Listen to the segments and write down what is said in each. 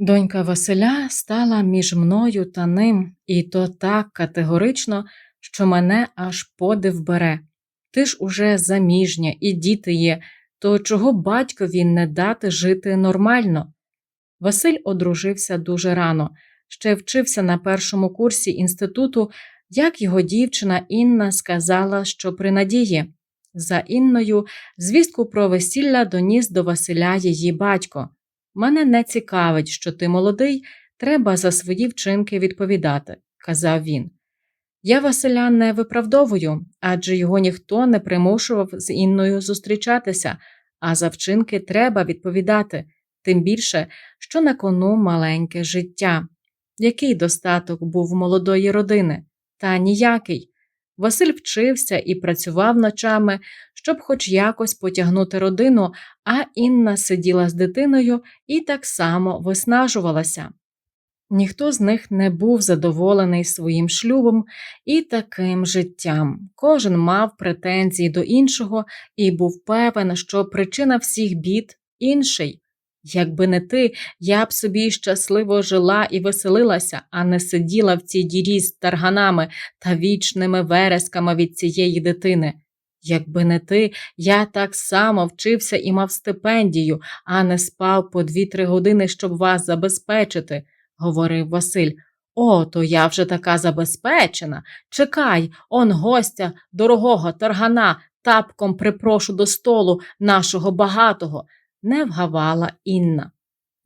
Донька Василя стала між мною та ним, і то так категорично, що мене аж подив бере. Ти ж уже заміжня, і діти є, то чого батькові не дати жити нормально? Василь одружився дуже рано, ще вчився на першому курсі інституту, як його дівчина Інна сказала, що при надії. За Інною звістку про весілля доніс до Василя її батько. Мене не цікавить, що ти молодий, треба за свої вчинки відповідати, казав він. Я Василя не виправдовую, адже його ніхто не примушував з Інною зустрічатися, а за вчинки треба відповідати, тим більше, що на кону маленьке життя. Який достаток був молодої родини? Та ніякий. Василь вчився і працював ночами, щоб хоч якось потягнути родину, а Інна сиділа з дитиною і так само виснажувалася. Ніхто з них не був задоволений своїм шлюбом і таким життям. Кожен мав претензії до іншого і був певен, що причина всіх бід інший. Якби не ти, я б собі щасливо жила і веселилася, а не сиділа в цій дірі з тарганами та вічними вересками від цієї дитини. Якби не ти, я так само вчився і мав стипендію, а не спав по дві-три години, щоб вас забезпечити, говорив Василь. О, то я вже така забезпечена. Чекай, он гостя, дорогого таргана, тапком припрошу до столу нашого багатого не вгавала Інна.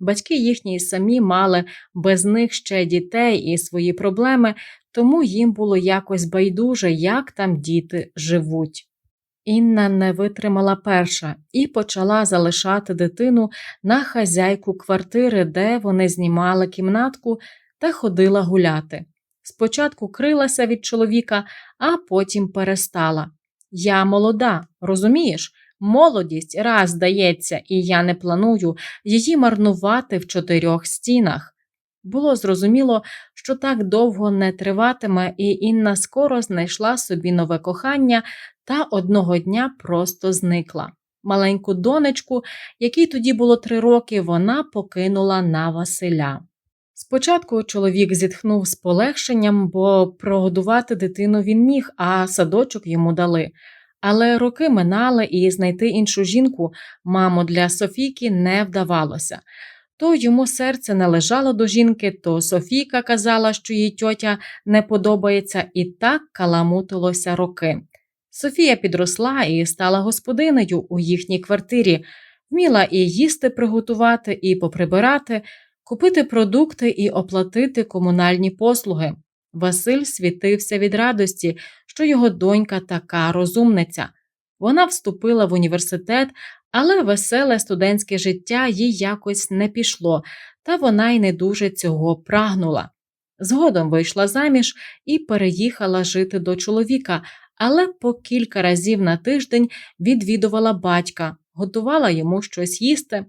Батьки їхні самі мали без них ще дітей і свої проблеми, тому їм було якось байдуже, як там діти живуть. Інна не витримала перша і почала залишати дитину на хазяйку квартири, де вони знімали кімнатку та ходила гуляти. Спочатку крилася від чоловіка, а потім перестала. Я молода, розумієш? Молодість раз дається, і я не планую її марнувати в чотирьох стінах. Було зрозуміло, що так довго не триватиме, і Інна скоро знайшла собі нове кохання та одного дня просто зникла. Маленьку донечку, якій тоді було три роки, вона покинула на Василя. Спочатку чоловік зітхнув з полегшенням, бо прогодувати дитину він міг, а садочок йому дали. Але роки минали, і знайти іншу жінку, маму для Софійки, не вдавалося. То йому серце не лежало до жінки, то Софійка казала, що їй тьотя не подобається, і так каламутилося роки. Софія підросла і стала господинею у їхній квартирі, вміла і їсти приготувати, і поприбирати, купити продукти і оплатити комунальні послуги. Василь світився від радості, що його донька така розумниця. Вона вступила в університет, але веселе студентське життя їй якось не пішло, та вона й не дуже цього прагнула. Згодом вийшла заміж і переїхала жити до чоловіка, але по кілька разів на тиждень відвідувала батька, готувала йому щось їсти.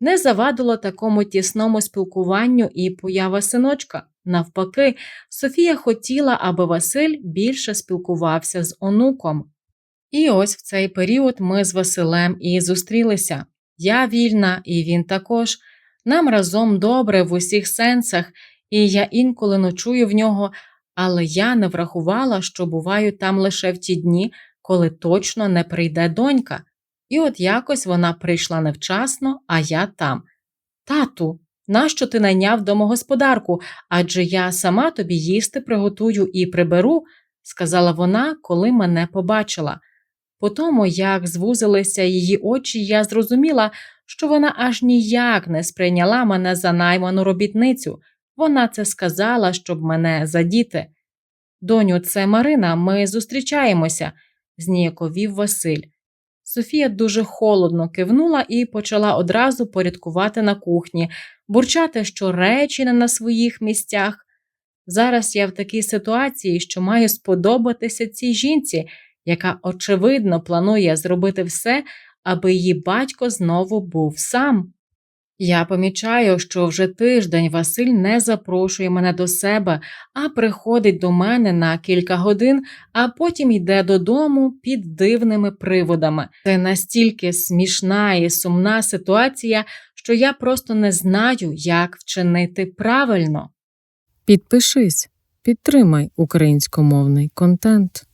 Не завадило такому тісному спілкуванню і поява синочка. Навпаки, Софія хотіла, аби Василь більше спілкувався з онуком. І ось в цей період ми з Василем і зустрілися. Я вільна, і він також. Нам разом добре в усіх сенсах, і я інколи ночую в нього, але я не врахувала, що буваю там лише в ті дні, коли точно не прийде донька. І от якось вона прийшла невчасно, а я там. Тату, нащо ти найняв домогосподарку? Адже я сама тобі їсти приготую і приберу, сказала вона, коли мене побачила. По тому, як звузилися її очі, я зрозуміла, що вона аж ніяк не сприйняла мене за найману робітницю. Вона це сказала, щоб мене задіти. Доню, це Марина, ми зустрічаємося, зніяковів Василь. Софія дуже холодно кивнула і почала одразу порядкувати на кухні, бурчати, що речі не на своїх місцях. Зараз я в такій ситуації, що маю сподобатися цій жінці, яка, очевидно, планує зробити все, аби її батько знову був сам. Я помічаю, що вже тиждень Василь не запрошує мене до себе, а приходить до мене на кілька годин, а потім йде додому під дивними приводами. Це настільки смішна і сумна ситуація, що я просто не знаю, як вчинити правильно. Підпишись, підтримай українськомовний контент.